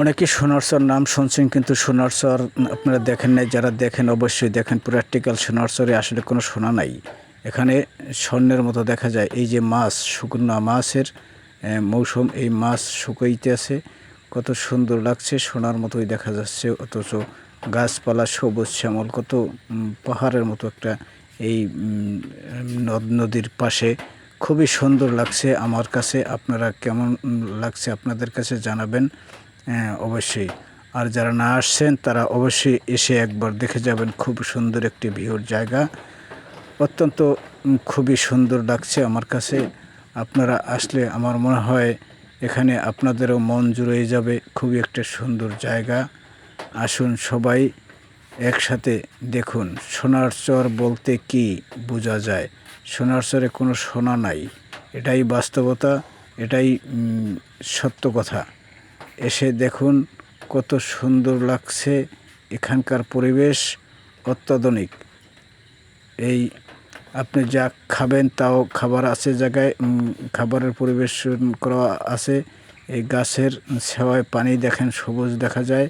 অনেকে সোনারচর নাম শুনছেন, কিন্তু সোনারচর আপনারা দেখেন নাই, যারা দেখেন অবশ্যই দেখেন প্র্যাকটিক্যাল সোনারচরে আসলে কোনো সোনা নাই। এখানে স্বর্ণের মতো দেখা যায়, এই যে মাছ, শুকনা মাছের মৌসুম, এই মাছ শুকাইতে আছে, কত সুন্দর লাগছে, সোনার মতোই দেখা যাচ্ছে, অথচ গাছপালা সবুজ শ্যামল, কত পাহাড়ের মতো একটা এই নদ, নদীর পাশে। খুবই সুন্দর লাগছে আমার কাছে, আপনারা কেমন লাগছে আপনাদের কাছে জানাবেন। অবশ্যই। আর যারা না আসছেন, তারা অবশ্যই এসে একবার দেখে যাবেন। খুব সুন্দর একটি ভিউর জায়গা। অত্যন্ত খুবই সুন্দর লাগছে আমার কাছে। আপনারা আসলে আমার মনে হয় এখানে আপনাদেরও মন জুড়ে যাবে। খুবই একটা সুন্দর জায়গা। আসুন সবাই একসাথে দেখুন, সোনার চর বলতে কি বোঝা যায়? সোনার চরে কোনো সোনা নাই। এটাই বাস্তবতা, এটাই সত্য কথা। এসে দেখুন কত সুন্দর লাগছে এখানকার পরিবেশ অত্যাধুনিক। এই আপনি যা খাবেন তাও খাবার আছে জায়গায় খাবারের পরিবেশন করা আছে। এই গাছের সেওয়ায় পানি দেখেন, সবুজ দেখা যায়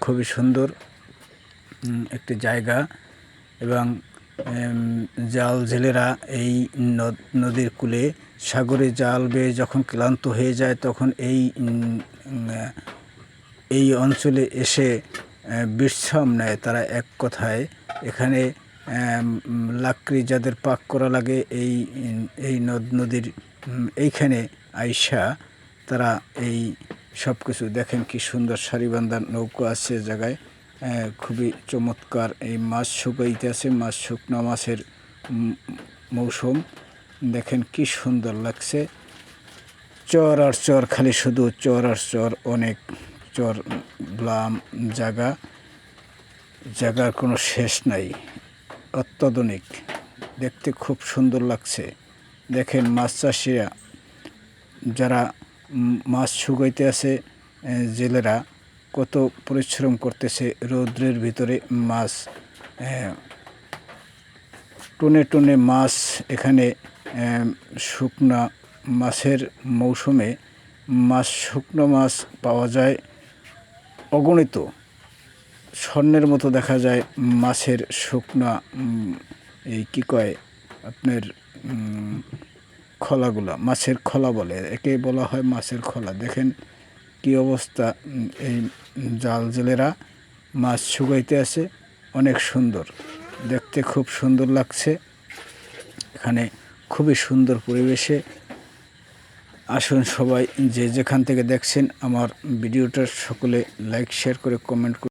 খুবই সুন্দর একটি জায়গা। এবং জাল জেলেরা এই নদ, নদীর কূলে সাগরে জাল বেয়ে যখন ক্লান্ত হয়ে যায়, তখন এই এই অঞ্চলে এসে বিশ্রাম নেয় তারা এক কথায়। এখানে লাকড়ি যাদের পাক করা লাগে, এই এই নদ নদীর এইখানে আইসা তারা এই সব কিছু দেখেন কি সুন্দর সারিবান্ধা নৌকো আছে জায়গায়। খুবই চমৎকার এই মাছ শুকাইতে আছে, মাছ শুকনো মাছের মৌসুম। দেখেন কি সুন্দর লাগছে। চর আর চর, খালি শুধু চর আর চর, অনেক চর, ব্লাম জায়গা জায়গার কোনো শেষ নাই, অত্যাধুনিক। দেখতে খুব সুন্দর লাগছে। দেখেন মাছ চাষিরা, যারা মাছ শুকাইতে আছে জেলেরা, কত পরিশ্রম করতেছে রৌদ্রের ভিতরে মাছ। টুনে টনে মাছ এখানে শুকনা মাছের মৌসুমে মাছ শুকনো মাছ পাওয়া যায়। অগণিত। স্বর্ণের মতো দেখা যায় মাছের শুকনা এই কী কয় আপনার খোলাগুলা, মাছের খোলা বলে একে বলা হয় মাছের খোলা। দেখেন কি অবস্থা এই জাল জেলেরা মাছ শুকাইতে আছে অনেক সুন্দর। দেখতে খুব সুন্দর লাগছে। এখানে খুবই সুন্দর পরিবেশে আসুন সবাই যে যেখান থেকে দেখছেন আমার ভিডিওটা সকলে লাইক শেয়ার করে কমেন্ট